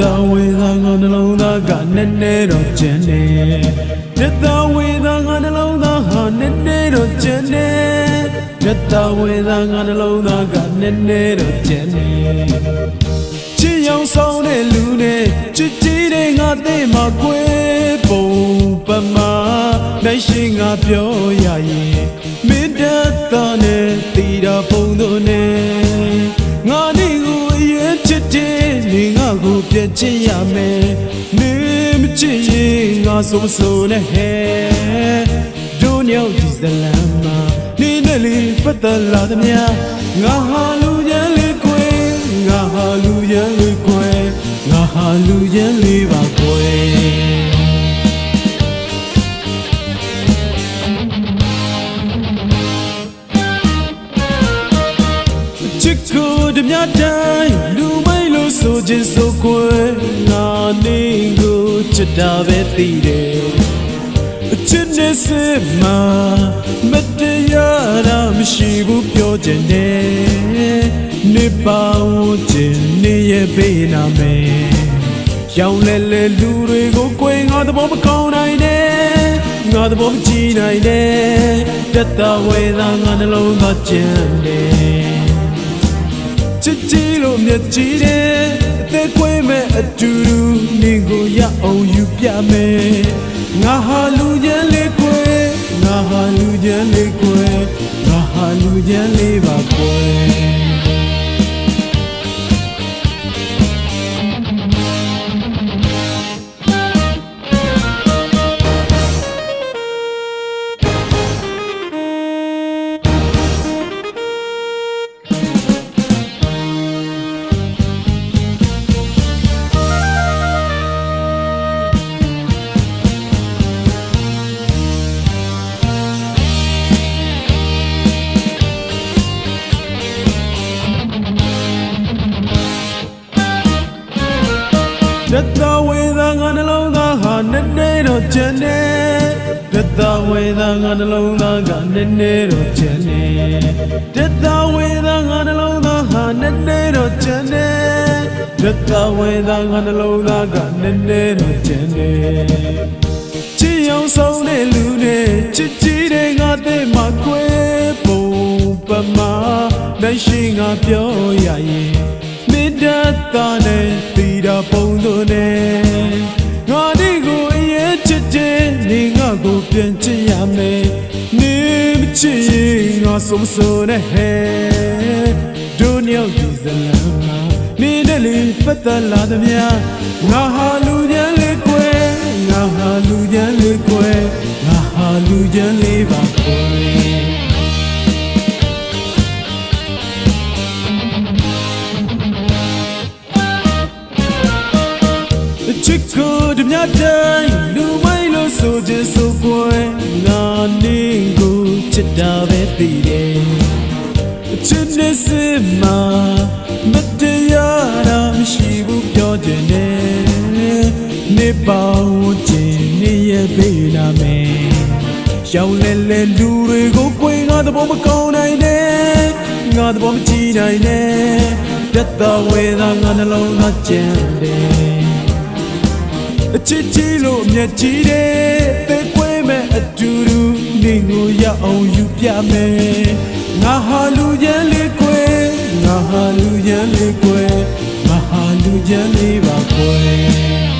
တော်ဝေသာငါနှလုံးသားကနည်းနည်းတော့ကျန်နေရတော်ဝေသာငါနှလုံးသားဟာနည်းနည်းတော့ကျန်နေရတော်ဝေသာငါနှလုံးသားကနည်းနည်းတော့ကျန်နေချစ်ရောင်ဆောင်တဲ့လူနဲ့ချစ်ကြည်တဲ့ငါသိမှာကွယ်ပုံပမာနိုင်ရှိငါပြောရရင်မင်းတတ်တာနဲ့တီတာပုံ ရင်ငါဆိုမဆိုနဲ့ဟဲ့ဒုညောက်ဒီဇလန်မှာနေနဲ့လေးပတ်သက်လာသမျှငါဟာလူရန်လေးကွယ်ငါဟာလူရန်လေးကွယ်ငါဟာလူရန်လေးပါကွယ်ချစ်ကိုတမြတိုင်းလူမိုက်လို့ဆိုခြင်းဆိုကွယ်ငါနေကို ချစ်တာပဲသိတယ်အချစ်နဲ့စစ်မှာမတရားတာမရှိဘူးပြောချင်တယ်နေပါဝခြင်းနေရဲ့ဘေးနာမယ်ရောင်လဲလဲလူတွေကိုကိုယ်ငါသဘောမကောင်းနိုင်နဲ့ငါသဘောမကြည့်နိုင်နဲ့တက်တာဝေသာငါနှလုံးသားကြမ်းတယ်ချစ်ကြည်လို့မျက်ကြည်တယ်အသက်ကွေးမဲ့အတူတူ နေကိုရအောင်ယူပြမယ်ငါဟာလူချမ်းလေးကွယ်ငါဟာလူချမ်းလေးကွယ်ငါဟာလူချမ်းလေးပါကွယ် တတဝေသာငါနှလုံးသားဟာနည်းနည်းတော့ကျန်နေတတဝေသာငါနှလုံးသားကနည်းနည်းတော့ကျန်နေတတဝေသာငါနှလုံးသားဟာနည်းနည်းတော့ကျန်နေတတဝေသာငါနှလုံးသားကနည်းနည်းတော့ကျန်နေချစ်ရောင်ဆောင်တဲ့လူနဲ့ချစ်ကြည်တဲ့ငါတဲ့မှာကွယ်ပုံပမာနိုင်ရှိငါပြောရရင်မေတ္တာတာနဲ့တီတာပုံ တို့နဲ့ငါဒီကိုအရေးချစ်တဲ့နေငါကိုပြန်ချစ်ရမယ်နေမချစ်ရင်ငါဆုံးစိုးနဲ့ဟဲ့ဒုညောက်ဒီဇလန်မှာနေနဲ့လေးပတ်သက်လာသမျှငါဟာလူချမ်းလေးကွယ်ငါဟာလူချမ်းလေးကွယ်ငါဟာလူချမ်းလေးပါကွယ် တမြတိုင်းလူမိုင်းလို့ဆိုခြင်းဆိုကွယ်ငါနေကိုချစ်တာပဲသိတယ်ချစ်နေစမှာမတရားတာမရှိဘူးပြောချင်တယ်နေပါဝခြင်းနေရဲ့ဘေးနာမယ်ရောင်လဲလဲလူတွေကိုကိုယ်ငါသဘောမကောင်းနိုင်နဲ့ငါသဘောမကြည့်နိုင်နဲ့တက်တော်ဝေသာငါနှလုံးသားကြမ်းတယ် အချစ်ကြီးလို့မျက်ကြီးတယ်ပဲကွဲမဲ့အတူတူနေကိုရအောင်ယူပြမယ်ငါဟာလူချမ်းလေးကွယ်ငါဟာလူချမ်းလေးကွယ်ငါဟာလူချမ်းလေးပါကွယ်